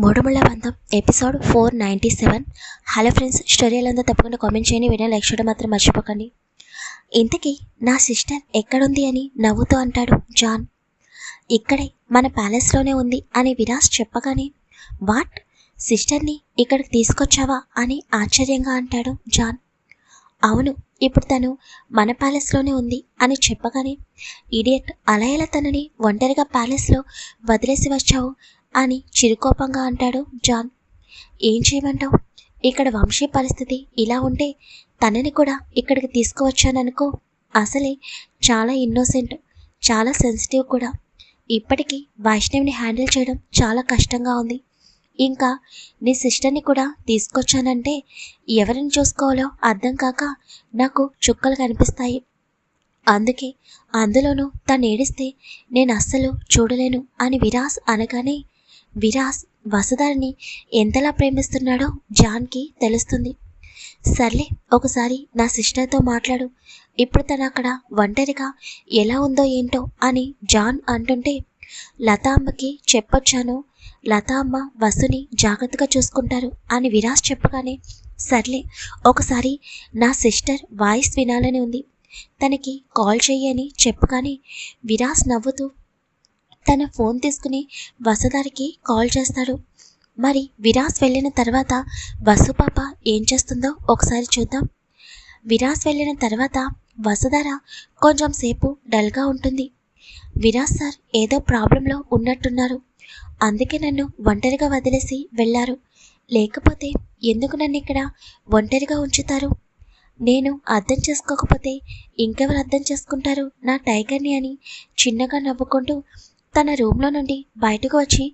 మూడుముళ్ళ బంధం episode four ninety seven. Hello friends story ఎలా తప్పకుండా కామెంట్ చేయండి వీడియో లైక్ చేయడం మాత్రం మర్చిపోకండి. ఇంతకీ నా సిస్టర్ ఎక్కడుంది అని నవ్వుతూ అంటాడు జాన్. ఇక్కడే మన ప్యాలెస్లోనే ఉంది అని విరాస్ చెప్పగానే వాట్? సిస్టర్ని ఇక్కడికి తీసుకొచ్చావా? అని ఆశ్చర్యంగా అంటాడు జాన్. అవును ఇప్పుడు తను మన ప్యాలెస్లోనే ఉంది అని చెప్పగానే ఇడియట్ అలా ఎలా తనని ఒంటరిగా ప్యాలెస్లో వదిలేసి వచ్చావు? అని చిరుకోపంగా అంటాడు జాన్. ఏం చేయమంటావు? ఇక్కడ వంశీ పరిస్థితి ఇలా ఉంటే తనని కూడా ఇక్కడికి తీసుకువచ్చాననుకో. అసలే చాలా ఇన్నోసెంట్ చాలా సెన్సిటివ్ కూడా. ఇప్పటికీ వైష్ణవిని హ్యాండిల్ చేయడం చాలా కష్టంగా ఉంది. ఇంకా నీ సిస్టర్ని కూడా తీసుకొచ్చానంటే ఎవరిని చూసుకోవాలో అర్థం కాక నాకు చుక్కలు కనిపిస్తాయి. అందుకే అందులోనూ తను ఏడిస్తే నేను అస్సలు చూడలేను అని విరాస్ అనగానే విరాస్ వసుధారిని ఎంతలా ప్రేమిస్తున్నాడో జాన్కి తెలుస్తుంది. సర్లే ఒకసారి నా సిస్టర్తో మాట్లాడు. ఇప్పుడు తను అక్కడ ఒంటరిగా ఎలా ఉందో ఏంటో అని జాన్ అంటుంటే లతాంబకి చెప్పొచ్చాను. లతా అమ్మ వసుని జాగ్రత్తగా చూసుకుంటారు అని విరాస్ చెప్పగానే సర్లే ఒకసారి నా సిస్టర్ వాయిస్ వినాలని ఉంది. తనకి కాల్ చెయ్యని చెప్పగానే విరాస్ నవ్వుతూ తన ఫోన్ తీసుకుని వసుధారికి కాల్ చేస్తాడు. మరి విరాస్ వెళ్ళిన తర్వాత వసు పాప ఏం చేస్తుందో ఒకసారి చూద్దాం. విరాస్ వెళ్ళిన తర్వాత వసుధార కొంచెం సేపు డల్గా ఉంటుంది. విరాస్ సార్ ఏదో ప్రాబ్లంలో ఉన్నట్టున్నారు. అందుకే నన్ను ఒంటరిగా వదిలేసి వెళ్ళారు. లేకపోతే ఎందుకు నన్ను ఇక్కడ ఒంటరిగా ఉంచుతారు? నేను అర్థం చేసుకోకపోతే ఇంకెవరు అర్థం చేసుకుంటారు నా టైగర్ని అని చిన్నగా నవ్వుకుంటూ తన రూమ్లో నుండి బయటకు వచ్చి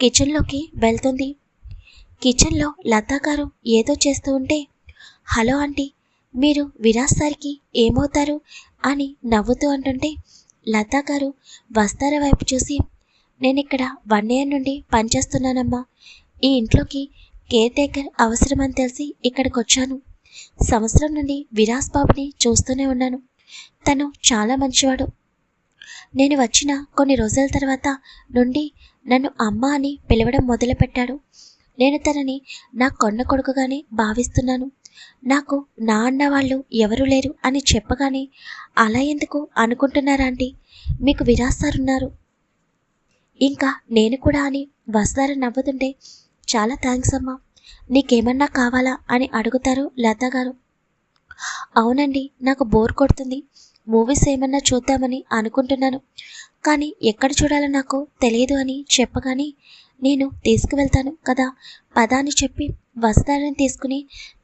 కిచెన్లోకి వెళ్తుంది. కిచెన్లో లతా గారు ఏదో చేస్తూ ఉంటే హలో ఆంటీ మీరు విరాజ్ సార్కి ఏమవుతారు? అని నవ్వుతూ అంటుంటే లతా గారు వస్తార వైపు చూసి నేను ఇక్కడ వన్ ఇయర్ నుండి పనిచేస్తున్నానమ్మా ఈ ఇంట్లోకి కేర్ టేకర్ అవసరమని తెలిసి ఇక్కడికి వచ్చాను సంవత్సరం నుండి విరాస్ బాబుని చూస్తూనే ఉన్నాను. తను చాలా మంచివాడు. నేను వచ్చిన కొన్ని రోజుల తర్వాత నుండి నన్ను అమ్మ అని పిలవడం మొదలుపెట్టాడు. నేను తనని నా కొన్న కొడుకుగానే భావిస్తున్నాను. నాకు నా అన్న వాళ్ళు ఎవరూ లేరు అని చెప్పగానే అలా ఎందుకు అనుకుంటున్నారా అండి మీకు విరాస్తారున్నారు. ఇంకా నేను కూడా అని వస్తారా నవ్వుతుంటే చాలా థ్యాంక్స్ అమ్మా. నీకేమన్నా కావాలా అని అడుగుతారు లతా గారు. అవునండి నాకు బోర్ కొడుతుంది. మూవీస్ ఏమన్నా చూద్దామని అనుకుంటున్నాను. కానీ ఎక్కడ చూడాలో నాకు తెలియదు అని చెప్పగానే నేను తీసుకువెళ్తాను కదా. పదాన్ని అని చెప్పి వస్తారని తీసుకుని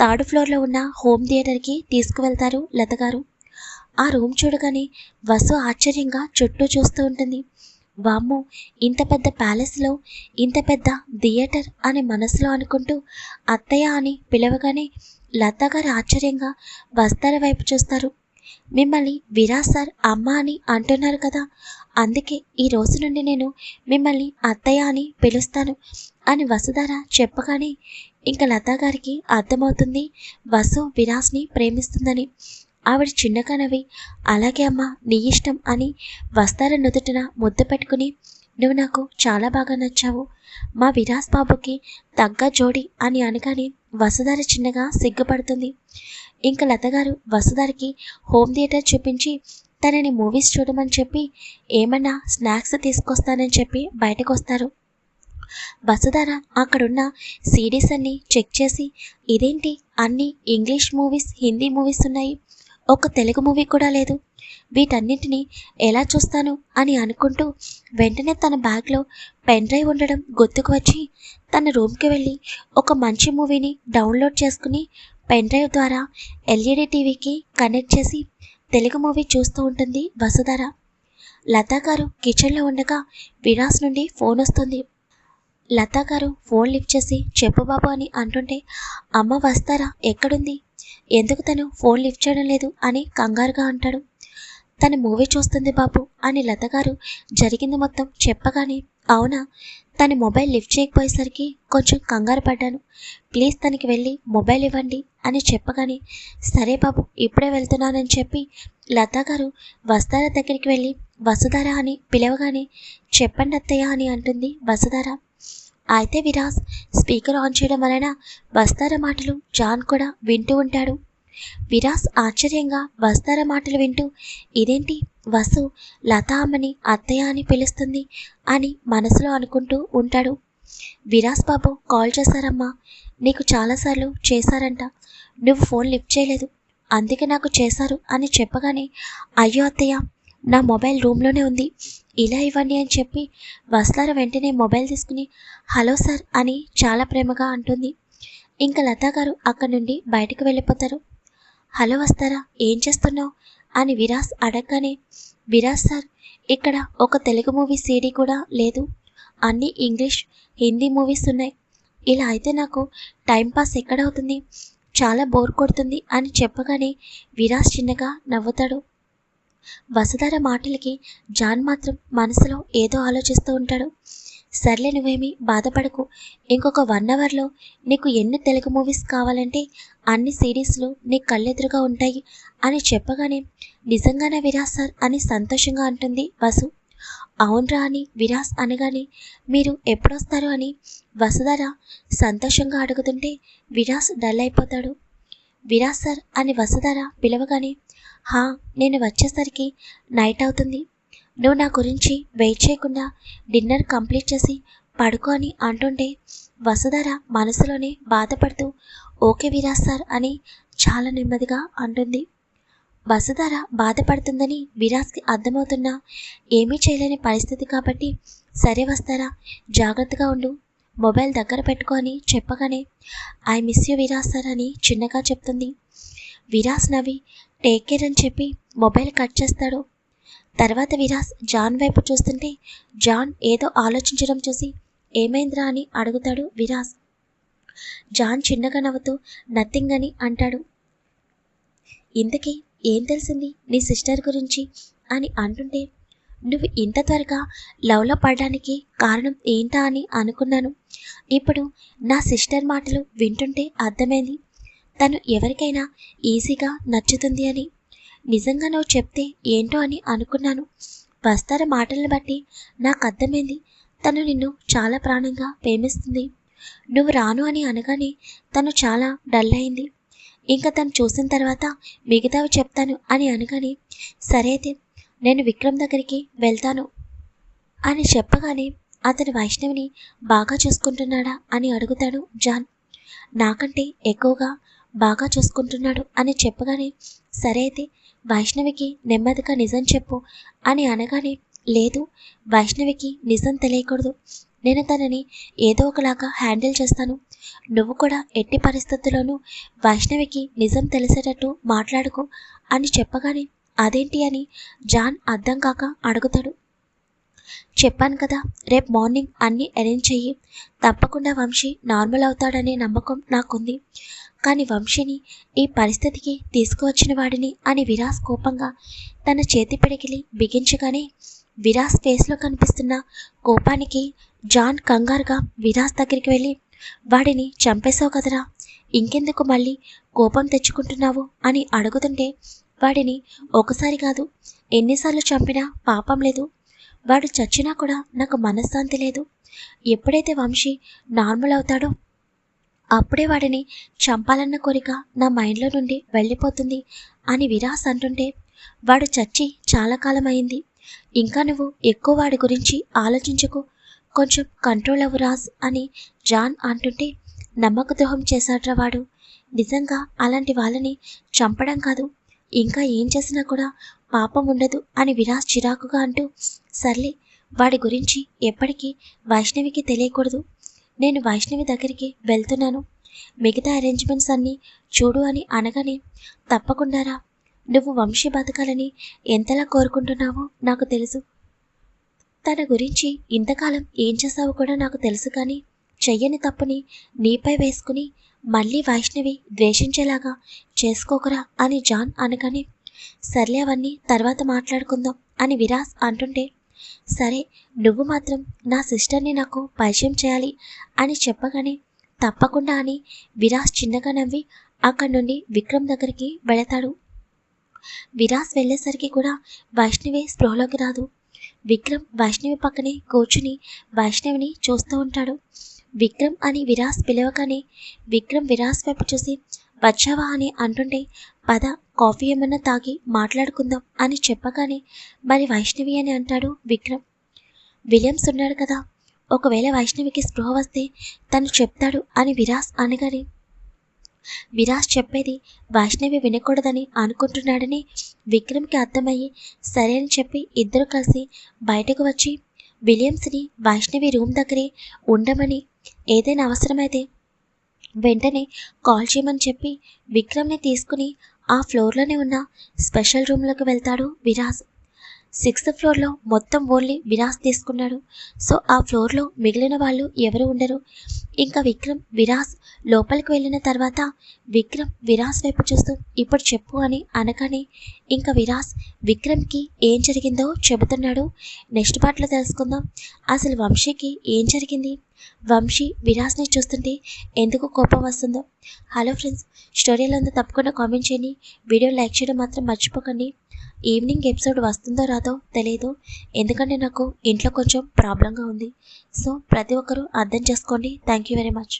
థర్డ్ ఫ్లోర్లో ఉన్న హోమ్ థియేటర్కి తీసుకువెళ్తారు లత గారు. ఆ రూమ్ చూడగానే వసు ఆశ్చర్యంగా చుట్టూ చూస్తూ ఉంటుంది. వామ్మో ఇంత పెద్ద ప్యాలెస్లో ఇంత పెద్ద థియేటర్ అని మనసులో అనుకుంటూ అత్తయ్య అని పిలవగానే లతా గారు ఆశ్చర్యంగా వస్తార వైపు చూస్తారు. మిమ్మల్ని విరా సార్ అమ్మ అని అంటున్నారు కదా. అందుకే ఈ రోజు నుండి నేను మిమ్మల్ని అత్తయ్య అని పిలుస్తాను అని వసుధార చెప్పగానే ఇంకా లతా గారికి అర్థమవుతుంది వసు విరాస్ని ప్రేమిస్తుందని. ఆవిడ చిన్నగా నవ్వి అలాగే అమ్మ నీ ఇష్టం అని వస్తార నుదుటిన ముద్దు పెట్టుకుని నువ్వు నాకు చాలా బాగా నచ్చావు. మా విరాస్ బాబుకి తగ్గ జోడి అని అనగానే వసుధార చిన్నగా సిగ్గుపడుతుంది. ఇంకా లతగారు వసుధారికి హోమ్ థియేటర్ చూపించి తనని మూవీస్ చూడమని చెప్పి ఏమన్నా స్నాక్స్ తీసుకొస్తానని చెప్పి బయటకు వస్తారు వసుధార అక్కడున్న సిడీస్ అన్ని చెక్ చేసి ఇదేంటి? అన్ని ఇంగ్లీష్ మూవీస్ హిందీ మూవీస్ ఉన్నాయి. ఒక తెలుగు మూవీ కూడా లేదు. వీటన్నింటినీ ఎలా చూస్తాను? అని అనుకుంటూ వెంటనే తన బ్యాగ్లో పెన్ డ్రైవ్ ఉండడం గుర్తుకు వచ్చి తన రూమ్కి వెళ్ళి ఒక మంచి మూవీని డౌన్లోడ్ చేసుకుని పెన్ డ్రైవ్ ద్వారా ఎల్ఈడి టీవీకి కనెక్ట్ చేసి తెలుగు మూవీ చూస్తూ ఉంటుంది వసుధర. లతా గారు కిచెన్లో ఉండగా విరాస్ నుండి ఫోన్ వస్తుంది. లతా గారు ఫోన్ లిఫ్ట్ చేసి చెప్పు బాబు అని అంటుంటే అమ్మ వస్తారా? ఎక్కడుంది? ఎందుకు తను ఫోన్ లిఫ్ట్ చేయడం లేదు? అని కంగారుగా అంటాడు. తన మూవీ చూస్తుంది బాబు అని లతగారు జరిగింది మొత్తం చెప్పగానే అవునా? తన మొబైల్ లిఫ్ట్ చేయకపోయేసరికి కొంచెం కంగారు పడ్డాను. ప్లీజ్ తనకి వెళ్ళి మొబైల్ ఇవ్వండి అని చెప్పగానే సరే బాబు ఇప్పుడే వెళ్తున్నానని చెప్పి లతా గారు వసుధార దగ్గరికి వెళ్ళి వసుధార అని పిలవగానే చెప్పండి అత్తయ్య అని అంటుంది వసుధార. అయితే విరాజ్ స్పీకర్ ఆన్ చేయడం వలన వస్తార మాటలు జాన్ కూడా వింటూ ఉంటాడు. విరాజ్ ఆశ్చర్యంగా వస్తార మాటలు వింటూ ఇదేంటి వసు లతామని అమ్మని అత్తయ్య అని పిలుస్తుంది అని మనసులో అనుకుంటూ ఉంటాడు. విరాస్ బాబు కాల్ చేశారమ్మా. నీకు చాలాసార్లు చేశారంట. నువ్వు ఫోన్ లిఫ్ట్ చేయలేదు. అందుకే నాకు చేశారు అని చెప్పగానే అయ్యో అత్తయ్య నా మొబైల్ రూమ్లోనే ఉంది. ఇలా ఇవ్వండి అని చెప్పి వస్తార వెంటనే మొబైల్ తీసుకుని హలో సార్ అని చాలా ప్రేమగా అంటుంది. ఇంకా లతా గారు అక్కడి నుండి బయటకు వెళ్ళిపోతారు. హలో వస్తారా ఏం చేస్తున్నావు? అని విరాస్ అడగగానే విరాస్ సార్ ఇక్కడ ఒక తెలుగు మూవీ సీడీ కూడా లేదు. అన్ని ఇంగ్లీష్ హిందీ మూవీస్ ఉన్నాయి. ఇలా అయితే నాకు టైంపాస్ ఎక్కడవుతుంది చాలా బోర్ కొడుతుంది అని చెప్పగానే విరాస్ చిన్నగా నవ్వుతాడు. వసుధార మాటలకి జాన్ మాత్రం మనసులో ఏదో ఆలోచిస్తూ ఉంటాడు. సర్లే నువ్వేమీ బాధపడకు. ఇంకొక వన్ అవర్లో నీకు ఎన్ని తెలుగు మూవీస్ కావాలంటే అన్ని సిరీస్లు నీ కళ్ళెదురుగా ఉంటాయి అని చెప్పగానే నిజంగానే విరాస్ సార్ అని సంతోషంగా అంటుంది వసు. అవునరా అని విరాస్ అనగానే మీరు ఎప్పుడొస్తారు అని వసుధార సంతోషంగా అడుగుతుంటే విరాస్ డల్ అయిపోతాడు. విరాస్ సార్ అని వసుధార పిలవగానే హా నేను వచ్చేసరికి నైట్ అవుతుంది. నువ్వు నా గురించి వెయిట్ చేయకుండా డిన్నర్ కంప్లీట్ చేసి పడుకో అని అంటుంటే వసుధార మనసులోనే బాధపడుతూ ఓకే విరాస్ సార్ అని చాలా నెమ్మదిగా అంటుంది. వసుధార బాధపడుతుందని విరాస్కి అర్థమవుతున్నా ఏమీ చేయలేని పరిస్థితి కాబట్టి సరే వస్తారా జాగ్రత్తగా ఉండు మొబైల్ దగ్గర పెట్టుకొని చెప్పగానే ఐ మిస్ యూ విరాస్ సార్ అని చిన్నగా చెప్తుంది. విరాస్ నవి టేక్ కేర్ అని చెప్పి మొబైల్ కట్ చేస్తాడు. తర్వాత విరాస్ జాన్ వైపు చూస్తుంటే జాన్ ఏదో ఆలోచించడం చూసి ఏమైందిరా? అని అడుగుతాడు విరాస్. జాన్ చిన్నగా నవ్వుతూ నథింగ్ అని అంటాడు. ఇంతకీ ఏం తెలిసింది నీ సిస్టర్ గురించి? అని అంటుంటే నువ్వు ఇంత త్వరగా లవ్లో పడడానికి కారణం ఏంటా? అని అనుకున్నాను. ఇప్పుడు నా సిస్టర్ మాటలు వింటుంటే అర్థమైంది. తను ఎవరికైనా ఈజీగా నచ్చుతుంది అని. నిజంగా నువ్వు చెప్తే ఏంటో అని అనుకున్నాను. వస్తార మాటలను బట్టి నాకు అర్థమైంది తను నిన్ను చాలా ప్రాణంగా ప్రేమిస్తుంది. నువ్వు రాను అని అనగానే తను చాలా డల్ అయింది. ఇంకా తను చూసిన తర్వాత మిగతావి చెప్తాను అని అనగానే సరే అయితే నేను విక్రమ్ దగ్గరికి వెళ్తాను అని చెప్పగానే అతని వైష్ణవిని బాగా చూసుకుంటున్నాడా అని అడుగుతాడు జాన్. నాకంటే ఎక్కువగా బాగా చూసుకుంటున్నాడు అని చెప్పగానే సరే అయితే వైష్ణవికి నెమ్మదిగా నిజం చెప్పు అని అనగానే లేదు వైష్ణవికి నిజం తెలియకూడదు. నేను తనని ఏదో ఒకలాగా హ్యాండిల్ చేస్తాను. నువ్వు కూడా ఎట్టి పరిస్థితుల్లోనూ వైష్ణవికి నిజం తెలిసేటట్టు మాట్లాడుకో అని చెప్పగానే అదేంటి అని జాన్ అర్థం కాక అడుగుతాడు. చెప్పాను కదా రేపు మార్నింగ్ అన్నీ అరేంజ్ చెయ్యి. తప్పకుండా వంశీ నార్మల్ అవుతాడనే నమ్మకం నాకుంది. కానీ వంశీని ఈ పరిస్థితికి తీసుకువచ్చిన వాడిని అని విరాస్ కోపంగా తన చేతి పిడికిలి బిగించగానే విరాస్ ఫేస్లో కనిపిస్తున్న కోపానికి జాన్ కంగారుగా విరాస్ దగ్గరికి వెళ్ళి వాడిని చంపేశావు కదరా ఇంకెందుకు మళ్ళీ కోపం తెచ్చుకుంటున్నావు? అని అడుగుతుంటే వాడిని ఒకసారి కాదు ఎన్నిసార్లు చంపినా పాపం లేదు. వాడు చచ్చినా కూడా నాకు మనశ్శాంతి లేదు. ఎప్పుడైతే వంశీ నార్మల్ అవుతాడో అప్పుడే వాడిని చంపాలన్న కోరిక నా మైండ్లో నుండి వెళ్ళిపోతుంది అని విరాస్ అంటుంటే వాడు చచ్చి చాలా కాలం అయింది ఇంకా నువ్వు ఎక్కువ వాడి గురించి ఆలోచించకు. కొంచెం కంట్రోల్ అవ్వు రాజ్ అని జాన్ అంటుంటే నమ్మక ద్రోహం చేశాడ్రా వాడు. నిజంగా అలాంటి వాళ్ళని చంపడం కాదు. ఇంకా ఏం చేసినా కూడా పాపం ఉండదు అని విరాస్ చిరాకుగా అంటూ సర్లే వాడి గురించి ఎప్పటికీ వైష్ణవికి తెలియకూడదు. నేను వైష్ణవి దగ్గరికి వెళ్తున్నాను. మిగతా అరేంజ్మెంట్స్ అన్నీ చూడు అని అనగానే తప్పకుండారా నువ్వు వంశీ బతకాలని ఎంతలా కోరుకుంటున్నావో నాకు తెలుసు. తన గురించి ఇంతకాలం ఏం చేశావో కూడా నాకు తెలుసు కానీ చెయ్యని తప్పుని నీపై వేసుకుని మళ్ళీ వైష్ణవి ద్వేషించేలాగా చేసుకోకురా అని జాన్ అనగానే సర్లే అవన్నీ తర్వాత మాట్లాడుకుందాం అని విరాస్ అంటుంటే సరే నువ్వు మాత్రం నా సిస్టర్ని నాకు పరిచయం చేయాలి అని చెప్పగానే తప్పకుండా అని విరాస్ చిన్నగా నవ్వి అక్కడి నుండి విక్రమ్ దగ్గరికి వెళతాడు. విరాస్ వెళ్ళేసరికి కూడా వైష్ణవి స్పృహలోకి రాదు. విక్రమ్ వైష్ణవి పక్కనే కూర్చుని వైష్ణవిని చూస్తూ ఉంటాడు. విక్రమ్ అని విరాస్ పిలవగానే విక్రమ్ విరాస్ వైపు చూసి వచ్చావా? అని అంటుంటే పద కాఫీ ఏమన్నా తాగి మాట్లాడుకుందాం అని చెప్పగానే మరి వైష్ణవి అని అంటాడు విక్రమ్. విలియమ్స్ ఉన్నాడు కదా ఒకవేళ వైష్ణవికి స్పృహ వస్తే తను చెప్తాడు అని విరాస్ అనగానే. విరాస్ చెప్పేది వైష్ణవి వినకూడదని అనుకుంటున్నాడని విక్రమ్కి అర్థమయ్యి సరే అని చెప్పి ఇద్దరు కలిసి బయటకు వచ్చి విలియమ్స్ని వైష్ణవి రూమ్ దగ్గరే ఉండమని ఏదైనా అవసరమైతే వెంటనే కాల్ చేయమని చెప్పి విక్రమ్ని తీసుకుని ఆ ఫ్లోర్లోనే ఉన్న. స్పెషల్ రూమ్లోకి వెళ్తాడు విరాజ్. సిక్స్త్ ఫ్లోర్లో మొత్తం ఓన్లీ విరాస్ తీసుకున్నాడు. సో ఆ ఫ్లోర్లో మిగిలిన వాళ్ళు ఎవరు ఉండరు. ఇంకా విక్రమ్ విరాస్ లోపలికి వెళ్ళిన తర్వాత విక్రమ్ విరాస్ వైపు చూస్తూ ఇప్పుడు చెప్పు అని అనగానే ఇంకా విరాస్ విక్రమ్కి ఏం జరిగిందో చెబుతున్నాడు. నెక్స్ట్ పార్ట్లో తెలుసుకుందాం. అసలు వంశీకి ఏం జరిగింది? వంశీ విరాస్ని చూస్తుంటే ఎందుకు కోపం వస్తుందో. హలో ఫ్రెండ్స్ స్టోరీలో ఉందో తప్పకుండా కామెంట్ చేయండి. వీడియో లైక్ చేయడం మాత్రం మర్చిపోకండి. ఈవినింగ్ ఎపిసోడ్ వస్తుందో రాదో తెలియదు ఎందుకంటే నాకు ఇంట్లో కొంచెం ప్రాబ్లంగా ఉంది. సో ప్రతి ఒక్కరూ అర్థం చేసుకోండి. Thank you very much